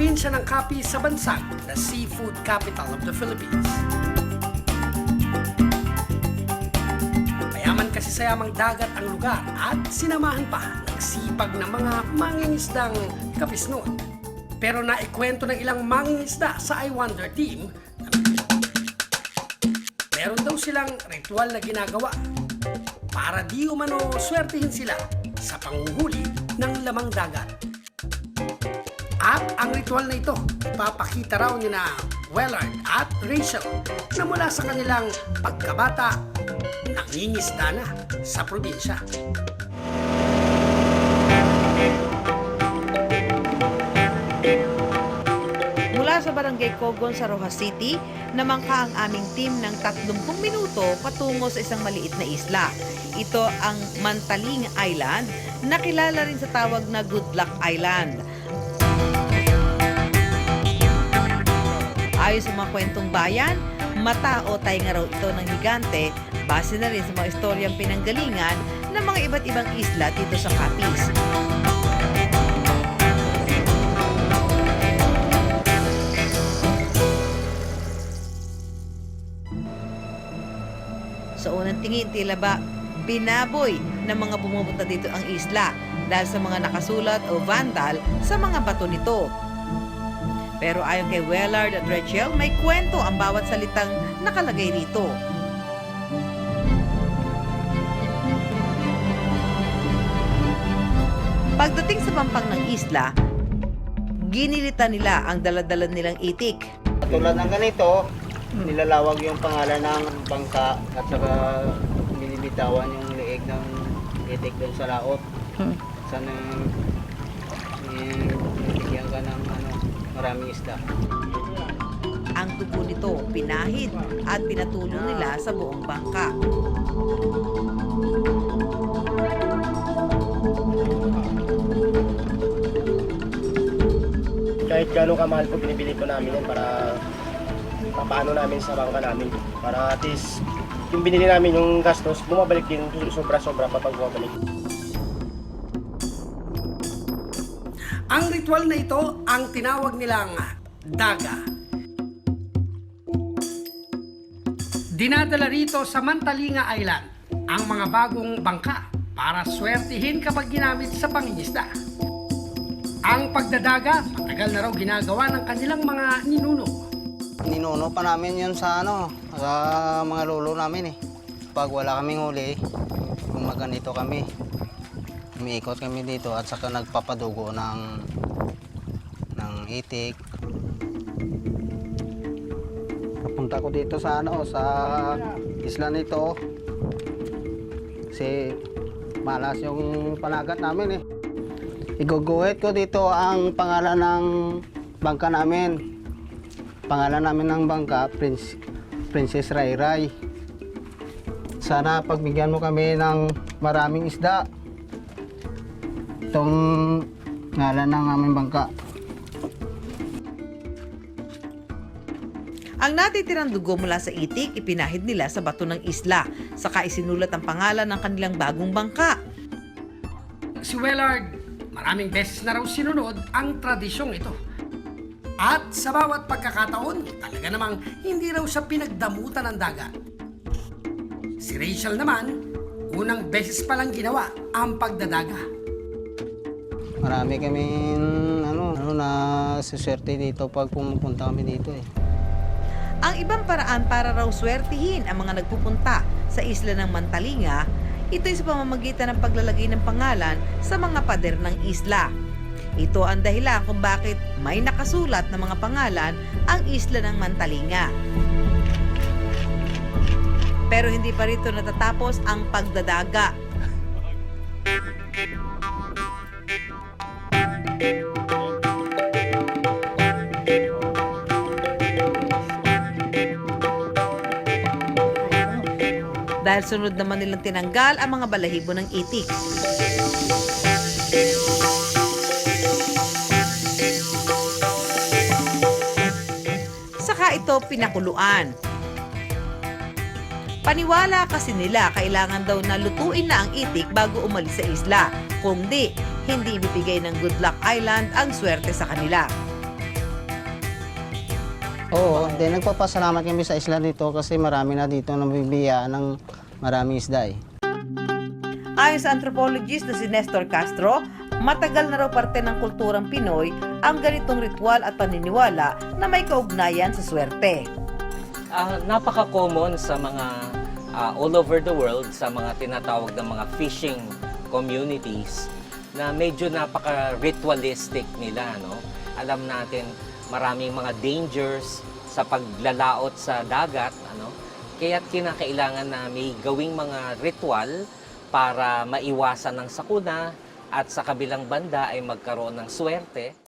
probinsya ng Capiz sa bansang na seafood capital of the Philippines. Mayaman kasi sa yamang dagat ang lugar at sinamahan pa ng sipag ng mga mangingisdang kapisnon. Pero naikwento ng ilang mangingisda sa I Wonder team meron daw silang ritual na ginagawa para di umano swertihin sila sa panguhuli ng lamang dagat. At ang ritual na ito, ipapakita raw ni na Wellard at Rachel na mula sa kanilang pagkabata, nangingisda na sa probinsya. Mula sa Barangay Cogon sa Rojas City, namangka ang aming team ng 30 minuto patungo sa isang maliit na isla. Ito ang Mantaling Island, na kilala rin sa tawag na Good Luck Island. Ayon sa mga kwentong bayan, mata o tainga raw ito ng higante, base na rin sa mga istoryang pinanggalingan ng mga iba't ibang isla dito sa Capiz. Sa unang tingin, tila ba binaboy ng mga pumupunta dito ang isla dahil sa mga nakasulat o vandal sa mga bato nito. Pero ayon kay Wellard at Rachel, may kwento ang bawat salitang nakalagay rito. Pagdating sa pampang ng isla, ginilitan nila ang daladala nilang itik. Tulad ng ganito, nilalawag yung pangalan ng bangka at saka binibitawan yung leeg ng itik doon sa laot. Hmm. Sana maraming isda. Ang tubo nito pinahid at pinatulong nila sa buong bangka. kahit gano'ng kamahal po binibili po namin yan para papaano namin sa bangka namin. Para at least yung binili namin yung gastos, bumabalik din sobra-sobra pa pag bumabalik. Ang ritual na ito ang tinawag nilang daga. Dinadala rito sa Mantalinga Island ang mga bagong bangka para swertihin kapag ginamit sa pangingisda. Ang pagdadaga, matagal na raw ginagawa ng kanilang mga ninuno. Ninuno pa namin yun sa ano, sa mga lolo namin eh. Pag wala kaming huli, kung maganito kami, umiikot kami dito at saka nagpapadugo ng ng itik. Papunta ko dito sa ano, sa isla nito. Kasi malas yung panagat namin eh. Iguguhit ko dito ang pangalan ng bangka namin. Pangalan namin ng bangka, Prince, Princess Ray Ray. Sana pagbigyan mo kami ng maraming isda. Itong ngalan ng aming bangka. Ang natitirang dugo mula sa itik, ipinahid nila sa bato ng isla. Saka isinulat ang pangalan ng kanilang bagong bangka. Si Wellard, maraming beses na raw sinunod ang tradisyong ito. At sa bawat pagkakataon, talaga namang hindi raw siya pinagdamutan ng dagat. Si Rachel naman, unang beses pa lang ginawa ang pagdadaga. Marami kami ano, ano na suswerte dito pag pumupunta kami dito eh. Ang ibang paraan para raw swertihin ang mga nagpupunta sa isla ng Mantalinga, ito'y sa pamamagitan ng paglalagay ng pangalan sa mga pader ng isla. Ito ang dahilan kung bakit may nakasulat na mga pangalan ang isla ng Mantalinga. Pero hindi pa rito natatapos ang pagdadaga. Dahil sunod naman nilang tinanggal ang mga balahibo ng itik. Saka ito pinakuluan. Paniwala kasi nila kailangan daw na lutuin na ang itik bago umalis sa isla. Kung di, hindi ibibigay ng Good Luck Island ang swerte sa kanila. Oo, then nagpapasalamat kami sa isla dito kasi marami na dito nabibiyaan ng maraming isda eh. Ayon sa anthropologist na si Nestor Castro, matagal na raw parte ng kulturang Pinoy ang ganitong ritual at paniniwala na may kaugnayan sa swerte. Ah, napaka-common sa mga ah, all over the world sa mga tinatawag na mga fishing communities na medyo napaka-ritualistic nila, no? Alam natin maraming mga dangers sa paglalaot sa dagat, ano? Kaya kinakailangan na may gawing mga ritual para maiwasan ng sakuna at sa kabilang banda ay magkaroon ng swerte.